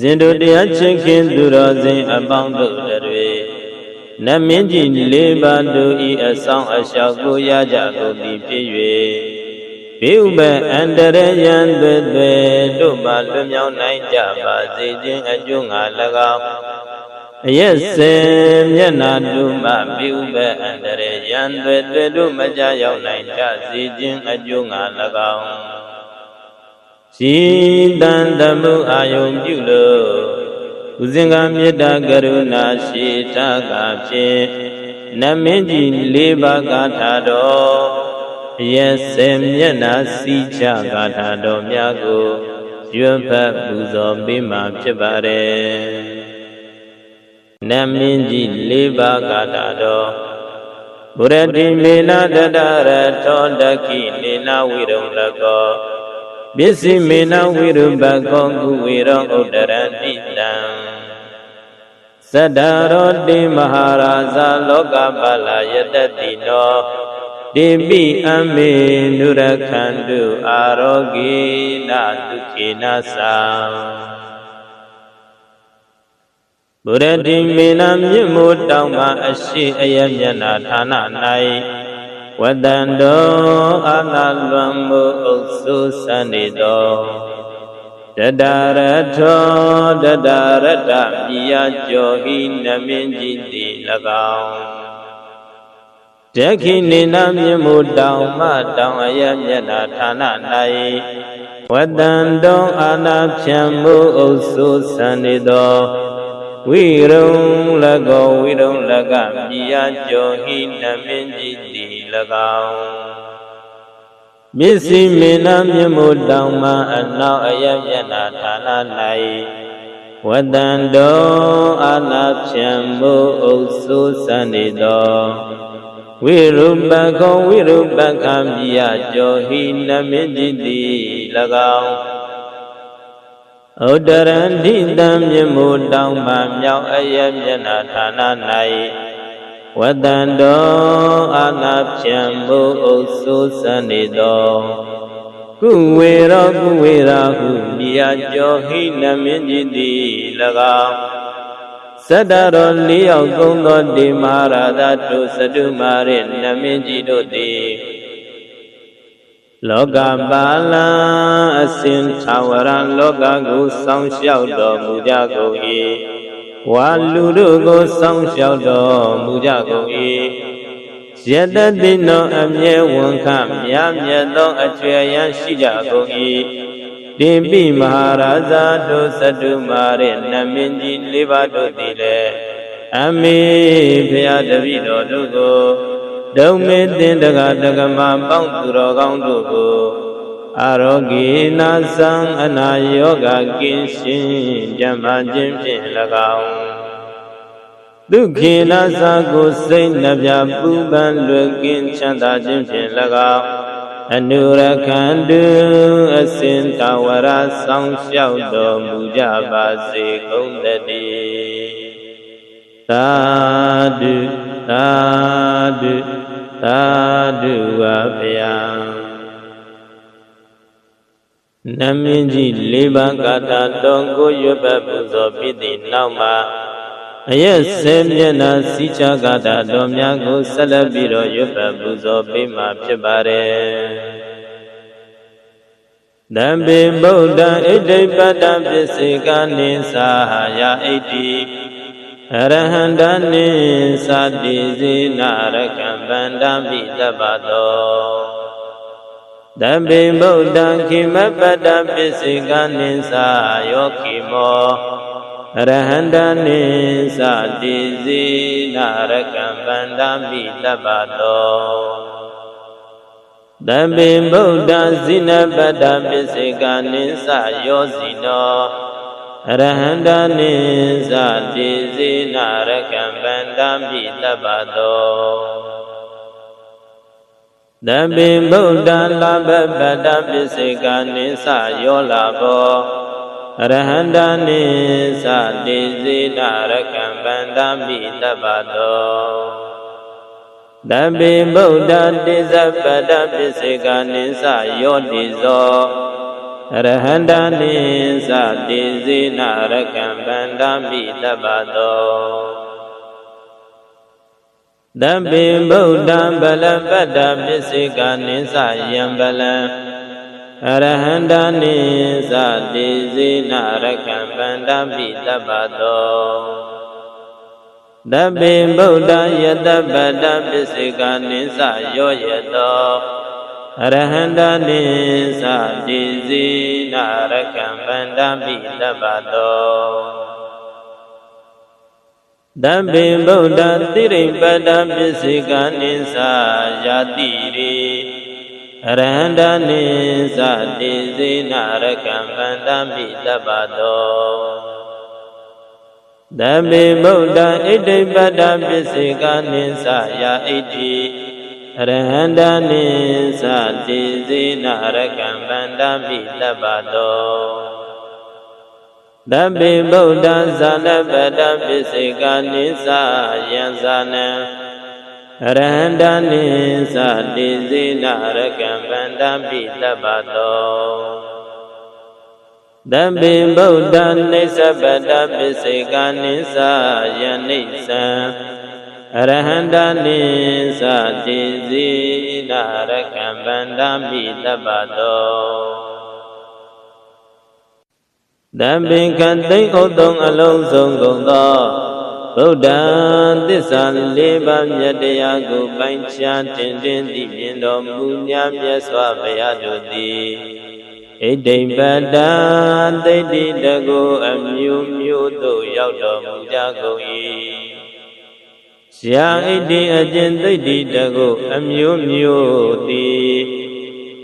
ဇင်တို့တရားချစ်ခင်သူတော်စင်အပေါင်းတို့တွေနမင်းကြီးလေးပါးတို့ဤအဆောင်အလျှောက်ကိုရကြကုန်သည်ဖြစ်၍ဘေဥပအန္တရယံသွေသွေတို့မှလွမြောက်နိုင်ကြပါစေခြင်းအကျိုးငါ၎င်းအယက်စေမျက်နာတို့မှဘေဥပအန္တရယံသွေသွေတို့မကြရောက်နိုင်ကြစေခြင်းအကျိုးငါ၎င်း ရှိတန်တမှုအာယုံပြုလို့ဥစဉ်ကမေတ္တာကရုဏာရှိတာကဖြင့်နမင်းကြီးလေးပါးကာထာတော်ရက်စေမျက်နာစီချကာထာတော်များကိုရွတ်ဖတ်ပူဇော်ပေးမှာဖြစ်ပါတယ်နမင်းကြီးလေးပါးကာထာတော်ဘုရတိမေနတတရထောတကိနေနဝိရုံလကော ပစ္စည်းမေနဝိရုပကောကုဝေရောဥဒ္ဒရတိတံသတ္တရောတိမဟာရာဇာလောကပါလယတတိနောတိပိအမေနုရခန္တုအာရောဂေနဒုခေနသံဘုရတိမေနမြင့်မို့တောင်းမှအရှိအယမျက်နာဌာန၌ ဝတန္တောအာနာလွန်မှုဥစ္စုစန္ဒီတောတတရထောတတရတမိယကျော်ဟိနမင်းကြီးတိ၎င်းတခိနေနမြင့်မို့တောင်းမှတောင်းအယမျက်နာဌာန၌ဝတန္တောအာနာဖြံမှုဥစ္စုစန္ဒီတောဝိရုံလကောဝိရုံလကမိယကျော်ဟိနမင်းကြီးတိ၎ င်းမျက်စိမင်းနာမျက်မှုတောင်မှအနောက်အယမျက်နာဌာန၌ဝတန္တောအာနာဖြံမှုဥစ္စုစန္ဒီတောဝိရုပကောဝိရုပကံမိယကျော်ဟိနမင်းကြီးတိ၎င်းဥဒရန္တိတံမြမှုတောင်းမှမြောက်အယမျက်နာဌာန၌ ဝတန္တောအာနာဖြံမှုဥစ္စုစန္ဒီတောကုဝေရောကုဝေရာဟုမိယကျော်ဟိနမင်းကြီးတိ၎င်းသတ္တရောလေးယောက်သုံးသောတေမဟာရာသတို့စတုမာရိနမင်းကြီးတို့သည်လောကပါလံအစဉ်သာဝရလောကကိုစောင့်ရှောက်တော်မူကြကုန်၏ ဝါလူတို့ကိုစောင့်ရှောက်တော်မူကြကုန်၏ယတတိနောအမြဲဝန်ခမြားမြတ်သောအကျွေရန်ရှိကြကုန်၏တိပိမဟာရာဇာတို့သတ္တုမာရေနမင်းကြီးလေးပါးတို့သည်လည်းအမေဖရာတပည့်တော်တို့ကိုဒုံမေတင်တကတကမပေါင်းသူတော်ကောင်းတို့ကို အာရောဂေနာသံအနာယောဂကင်းရှင်းကြံပါခြင်းဖြင့်၎င်းဒုခေနာသာကိုစိတ်နှပြပူပန်လွယ်ကင်းချမ်းသာခြင်းဖြင့်၎င်းအနုရခန္တုအစဉ်တဝရဆောင်လျှောက်တော်မူကြပါစေကုန်တည်းသာဓုသာဓုသာဓုပါဗျာ နမင်းကြီးလေးပါးကာထာတော်ကိုရွတ်ပတ်ပူဇော်ပြီးသည့်နောက်မှာအရက်ဆဲမျက်နာစီချကာထာတော်များကိုဆက်လက်ပြီးတော့ရွတ်ပတ်ပူဇော်ပေးမှာဖြစ်ပါတယ်တံပေဗုဒ္ဓဣတိပတ္တပစ္စေကနိသာယဣတိအရဟန္တနိသတိစေနာရကံဗန္ဓမိတပ္ပတော တပိဗုဒ္ဓံခိမပတ္တပစ္စေကနိသာယောခိမောအရဟန္တနိသတိစေနာရကံဗန္ဓမိတပ္ပတောတပိဗုဒ္ဓဇိနပတ္တပစ္စေကနိသယောဇိနောအရဟန္တနိသတိစေနာရကံဗန္တမိတပ္ပတော တပိဗုဒ္ဓလာဘပတ္တပစ္စေကနိသယောလာဘောအရဟန္တနိသတိစေနာရကံဗန္တမိတပ္ပတောတပိဗုဒ္ဓတိဇပတ္တပစ္စေကနိသယောတိဇောအရဟန္တာနိသတိဇေနရကံဗန္ဓမိတပ္ပတော တပ္ပိဗုဒ္ဓံဗလပတ္တပစ္စေကနိသယံဗလံအရဟန္တာနိသတိဇေနရကံဗန္ဓမိတပ္ပတောတပ္ပိဗုဒ္ဓယတပတ္တပစ္စေကနိသယောယတောအရဟန္တာနိသတိဇေနရကံဗန္ဓမိတပ္ပတော တပ္ပိဗုဒ္ဓတိရိပတ္တပစ္စေကနိသယာတိရိအရဟန္တာနိသတိဇေနရကံဗန္ဓမိတပ္ပတောတပ္ပိဗုဒ္ဓဣတိပတ္တပစ္စေကနိသယာဣတိအရဟန္တာနိသတိဇေနရကံဗန္ဓမိတပ္ပတော တပ္ပိဗုဒ္ဓဇာနပတ္တပစ္စေကနိသယံဇာနံအရဟန္တာနိသတိဇေနရကံဗန္ဓမိတပ္ပတောတပ္ပိဗုဒ္ဓနိစ္စပတ္တပစ္စေကနိသယနိစ္စံအရဟန္တာနိသတိဇေနရကံဗန္ဓမိတပ္ပတော တံပင်ကတိတ်ဥတုံအလုံးစုံကုန်သောဗုဒ္ဓသစ္စာလေးပါးမြတ်တရားကိုပိုင်းခြားတင်တင်သိမြင်တော်မူညာမြတ်စွာဘုရားတို့သည်ဣတိပတ္တာသိတိတကိုအမျိုးမျိုးသို့ရောက်တော်မူကြကုန်၏ရှာဣတိအကျင့်သိတိတကိုအမျိုးမျိုးသည်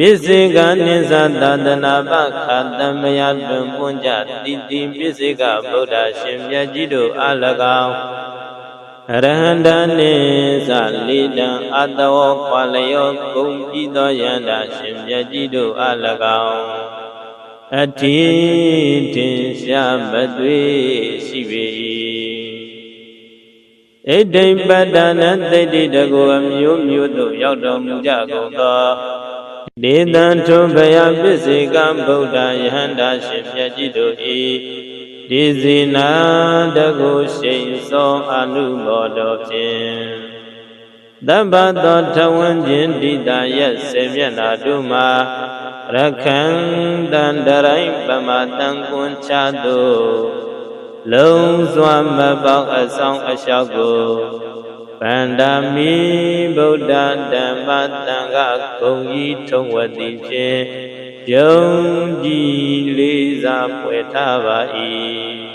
ပစ္စေကနိသသာသနာပခာတမယတွင်ပွင့်ကြတိတိပစ္စေကဗုဒ္ဓရှင်မြတ်ကြီးတို့အား၎င်းအရဟန္တနိသလိတံအတဝခွာလျောဂုံပြီးသောယန္တာရှင်မြတ်ကြီးတို့အား၎င်းအတိတင်ရှားမသွေရှိပေ၏ဣတိပတ္တနာသိတိတကိုအမျိုးမျိုးတို့ရောက်တော်မူကြကုန်သော ဒေသံထုဘယပစ္စေကဗုဒ္ဓယဟန္တာရှင်မြတ်ကြီးတို့ဤဒီဇိနာတကုရှိန်သောအနုဘောတော်ဖြင့်တပ္ပသောထဝံကျင်တိတာရဲ့ဆေမျက်နာတို့မှာရခန္တန္တရိုင်းပမတံကွန်ချသို့လုံးစွာမပေါက်အဆောင်အလျှောက်ကို ဗန္ဒမီဗုဒ္ဓဓမ္မတန်ခဂုံကြီးထုံဝတိဖြင့်ယုံကြည်လေးစားဖွယ်ထားပါ၏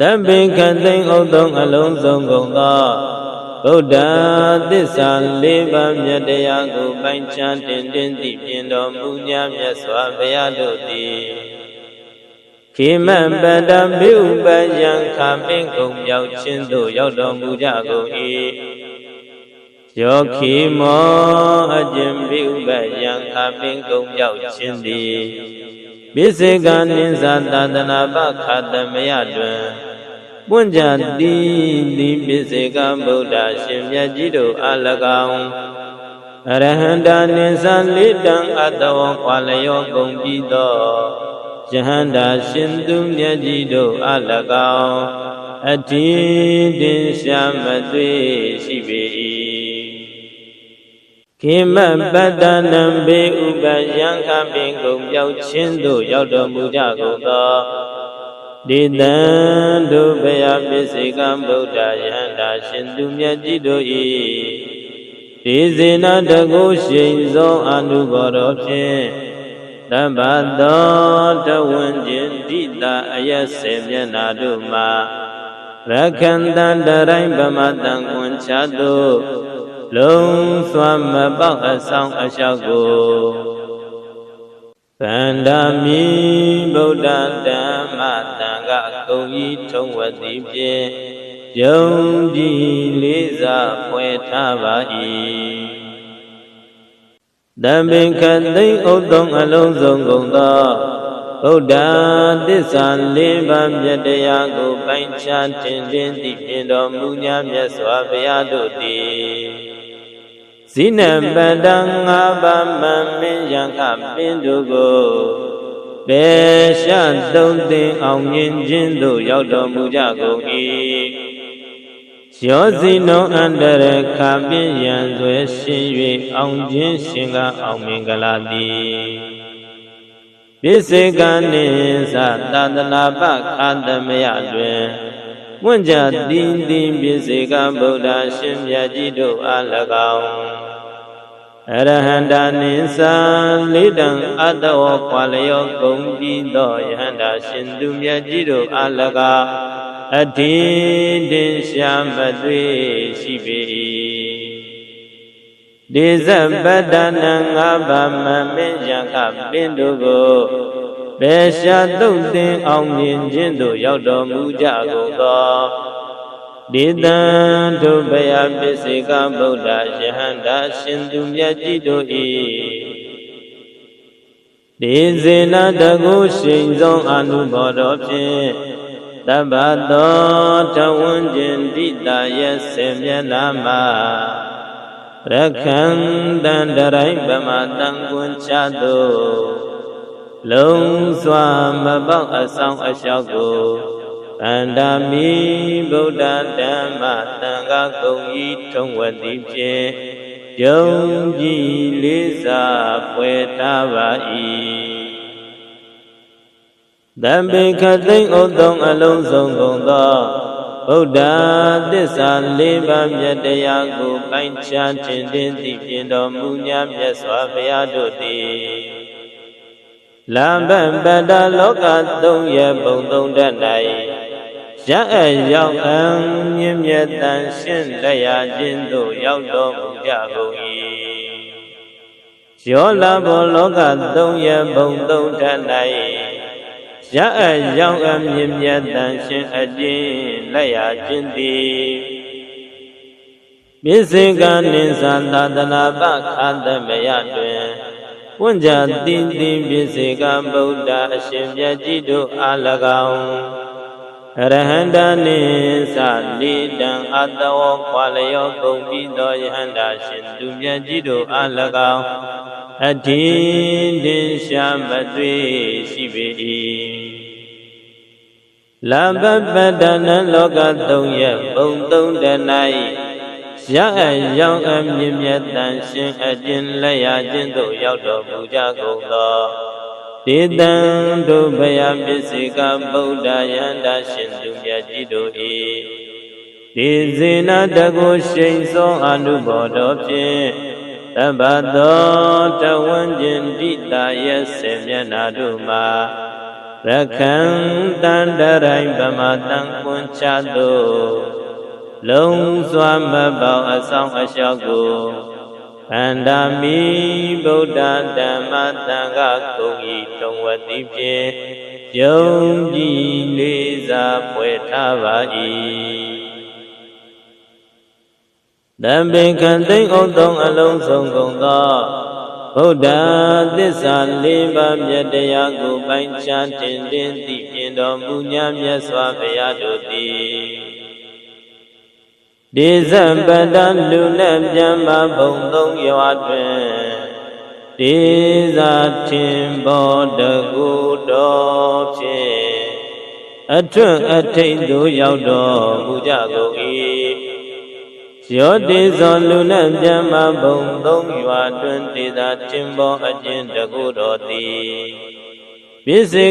တံပင်ခသိင်္ဥသုံးအလုံးစုံကုန်သောဗုဒ္ဓသစ္စာလေးပါးမြတ်တရားကိုပိုင်းခြားတင်တင်သိပြင်တော်မူညာမြတ်စွာဘုရားတို့သည် ခေမပတံဘိဥပယံခပင်ကုံမြောက်ခြင်းသို့ရောက်တော်မူကြကုန်၏ယောခိမောအကျင့်ဘိဥပယံခပင်ကုံမြောက်ခြင်းသည်ပိစေကနိသသာသနာပခတမယတွင်ပွင့်ကြတိတိပိစေကဗုဒ္ဓရှင်မြတ်ကြီးတို့အား၎င်းအရဟန္တာနိသလေးတံအတဝံခွာလျောကုန်ပြီးသော ယဟန္တာရှင်သူမြတ်ကြီးတို့အ၎င်းအတိတင်ရှာမသွေရှိပေ၏ခေမပတ္တနံဘေဥပယံခပင်ကုန်ပြောက်ခြင်းသို့ရောက်တော်မူကြကုန်သောဒေတံတို့ဘယပစ္စေကံဗုဒ္ဓယဟန္တာရှင်သူမြတ်ကြီးတို့၏ဒေဇေနတကုရှိန်သောအနုဘောတော်ဖြင့် တပ္ပသောတဝံကျင်တိတာအယက်စေမျက်နာတို့မှာရခန္တန္တရိုင်းဗမတံကွန်ချတုလုံးစွာမပေါက်အဆောင်အလျှောက်ကိုဗန္ဒမီဗုဒ္ဓဓမ္မတံကကုံဤထုံဝတိဖြင့်ယုံကြည်လေးစားဖွယ်ထားပါ၏ တံပင်ခသိမ့်ဥသုံးအလုံးစုံကုန်သောဗုဒ္ဓသစ္စာလေးပါးမြတ်တရားကိုပိုင်းခြားတင်တင်သိပြင်တော်မူညာမြတ်စွာဘုရားတို့သည်ဇိနပတံငါးပါးမံမင်းယံကပင်တို့ကိုပေရှသုံးသိအောင်မြင်ခြင်းသို့ရောက်တော်မူကြကုန်၏ ရောစီနောအန္တရခပင်ယံဆွဲရှင်၍အောင်ခြင်းရှင်ကအောင်မင်္ဂလာသည်ပိစေကနိသသန္တနာပခန္တမယတွင်ဝင့်ကြတင်းတင်းပိစေကဗုဒ္ဓရှင်မြတ်ကြီးတို့အား၎င်းအရဟန္တာနိသလေးတံအတ္တဝခွာလျောဂုံပြီးသောယဟန္တာရှင်သူမြတ်ကြီးတို့အား၎င်း အထင်တင်ရှာမတွေ့ရှိပေ၏ဒေဇပတ္တနံငါးပါးမမင်းယံကပင်တို့ကိုဘေရှာတုတ်တင်အောင်မြင်ခြင်းသို့ရောက်တော်မူကြကုန်သောဒေတံဒုဗယပစ္စေကဗုဒ္ဓယဟန္တာရှင်သူမြတ်ကြီးတို့၏ဒေဇေနတကုရှိန်သောအနုဘောတော်ဖြင့် တပ္ပသောတဝန်းကျင်တိတာရဲ့ဆေမျက်နာမှာရခန္တန္တရိုင်းဗမတံကွန်ချသောလုံးစွာမပေါက်အဆောင်အလျှောက်ကိုအန္တမီဗုဒ္ဓဓမ္မသံဃာကုံဤထုံဝတိဖြင့်ယုံကြည်လေးစားဖွယ်ထားပါ၏ တံပေခသိမ့်ဥသုံးအလုံးစုံကုန်သောဗုဒ္ဓသစ္စာလေးပါးမြတ်တရားကိုပိုင်းခြားခြင်းတင်သိပြင်တော်မူညာမြတ်စွာဘုရားတို့သည်လံဗံပတ္တလောကသုံးရဘုံသုံးတတ်၌ရအပ်ရောက်အံမြင့်မြတ်တန်ရှင်းလက်ရခြင်းသို့ရောက်တော်မူကြကုန်၏ရောလာဘောလောကသုံးရဘုံသုံးတတ်၌ ရအပ်ရောက်အမြင့်မြတ်တန်ရှင်းအခြင်းလက်ရခြင်းသည်ပိစေကနိသသာသနာပခန္တမယတွင်ပွင့်ကြတိတိပိစေကဗုဒ္ဓအရှင်မြတ်ကြီးတို့အား၎င်းအရဟန္တာနိသလိတံအတဝခွာလျောကုန်ပြီးသောယဟန္တာရှင်သူမြတ်ကြီးတို့အား၎င်း အထင်တင်ရှာမတွေ့ရှိပေ၏လဘပတ္တနလောကသုံးရဲ့ဘုံသုံးတ၌ရအရောက်အမြင့်မြတ်တန်ရှင်အကျဉ်လက်ရခြင်းသို့ရောက်တော်မူကြကုန်သောဒေတံတို့ဘယပစ္စေကဗုဒ္ဓယန္တာရှင်သူမြတ်ကြီးတို့၏ဒီဇေနတကုရှိန်သောအနုဘောတော်ဖြင့် တပ္ပသောတဝန်းကျင်တိတာရဲ့ဆေမျက်နာတို့မှာရခန္တန္တရိုင်းဗမတံကွန်ချသောလုံးစွာမပေါအဆောင်အလျှောက်ကိုအန္တမီဗုဒ္ဓဓမ္မသံဃာကုံဤတုံဝတိဖြင့်ယုံကြည်လေးစားဖွယ်ထားပါ၏ တံပေခံသိမ့်အောင်သုံးအလုံးစုံကုန်သောဗုဒ္ဓသစ္စာလေးပါးမြတ်တရားကိုပိုင်းခြားတင်တင်သိမြင်တော်မူညာမြတ်စွာဘုရားတို့သည်ဒေဇပတ္တလူနဲ့ပြမ္မာဘုံသုံးရွာတွင်ဒေဇာထင်ဘောတကူတော်ဖြင့်အထွတ်အထိတ်သို့ရောက်တော်မူကြကုန်၏ ရောတေဇောလူနဲ့ပြမဘုံသုံးရွာတွင်ဒေသာတင်ပေါ်အကျဉ်တကုတော်သည်ပိစေ